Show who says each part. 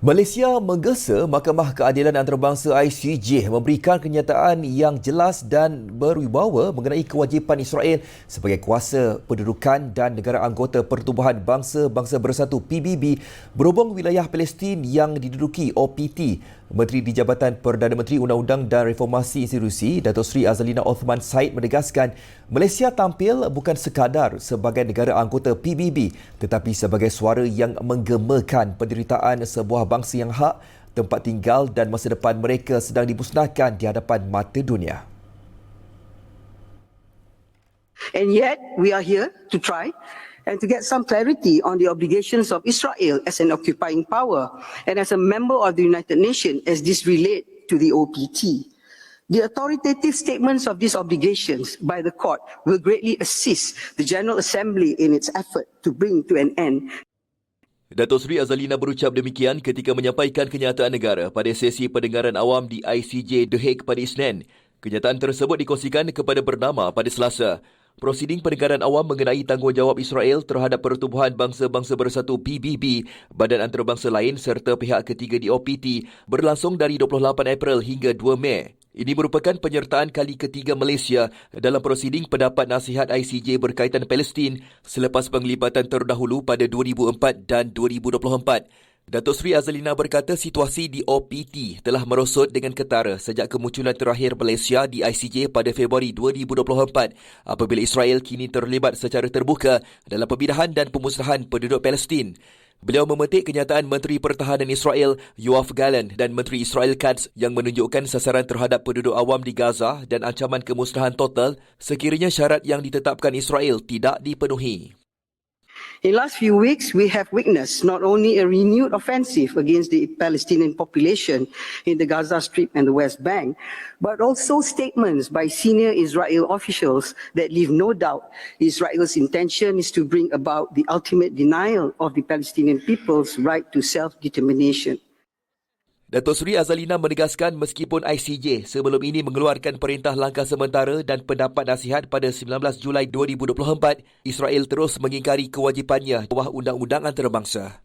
Speaker 1: Malaysia menggesa Mahkamah Keadilan Antarabangsa ICJ memberikan kenyataan yang jelas dan berwibawa mengenai kewajipan Israel sebagai kuasa pendudukan dan negara anggota Pertubuhan Bangsa-Bangsa Bersatu PBB berhubung wilayah Palestin yang diduduki OPT. Menteri di Jabatan Perdana Menteri Undang-Undang dan Reformasi Institusi Datuk Seri Azalina Othman Said menegaskan Malaysia tampil bukan sekadar sebagai negara anggota PBB tetapi sebagai suara yang menggemakan penderitaan sebuah bangsa yang hak, tempat tinggal dan masa depan mereka sedang dimusnahkan di hadapan mata dunia.
Speaker 2: And yet, we are here to try and to get some clarity on the obligations of Israel as an occupying power and as a member of the United Nations as this relate to the OPT. The authoritative statements of these obligations by the court will greatly assist the General Assembly in its effort to bring to an end
Speaker 1: Datuk Seri Azalina berucap demikian ketika menyampaikan kenyataan negara pada sesi pendengaran awam di ICJ The Hague pada Isnin. Kenyataan tersebut dikongsikan kepada bernama pada Selasa. Prosiding pendengaran awam mengenai tanggungjawab Israel terhadap Pertubuhan Bangsa-Bangsa Bersatu PBB, badan antarabangsa lain serta pihak ketiga di OPT berlangsung dari 28 April hingga 2 Mei. Ini merupakan penyertaan kali ketiga Malaysia dalam prosiding pendapat nasihat ICJ berkaitan Palestin selepas penglibatan terdahulu pada 2004 dan 2024. Datuk Seri Azalina berkata situasi di OPT telah merosot dengan ketara sejak kemunculan terakhir Malaysia di ICJ pada Februari 2024 apabila Israel kini terlibat secara terbuka dalam pemindahan dan pemusnahan penduduk Palestin. Beliau memetik kenyataan Menteri Pertahanan Israel Yoav Gallant dan Menteri Israel Katz yang menunjukkan sasaran terhadap penduduk awam di Gaza dan ancaman kemusnahan total sekiranya syarat yang ditetapkan Israel tidak dipenuhi.
Speaker 2: In last few weeks, we have witnessed not only a renewed offensive against the Palestinian population in the Gaza Strip and the West Bank, but also statements by senior Israel officials that leave no doubt Israel's intention is to bring about the ultimate denial of the Palestinian people's right to self-determination.
Speaker 1: Datuk Seri Azalina menegaskan meskipun ICJ sebelum ini mengeluarkan perintah langkah sementara dan pendapat nasihat pada 19 Julai 2024, Israel terus mengingkari kewajipannya bawah undang-undang antarabangsa.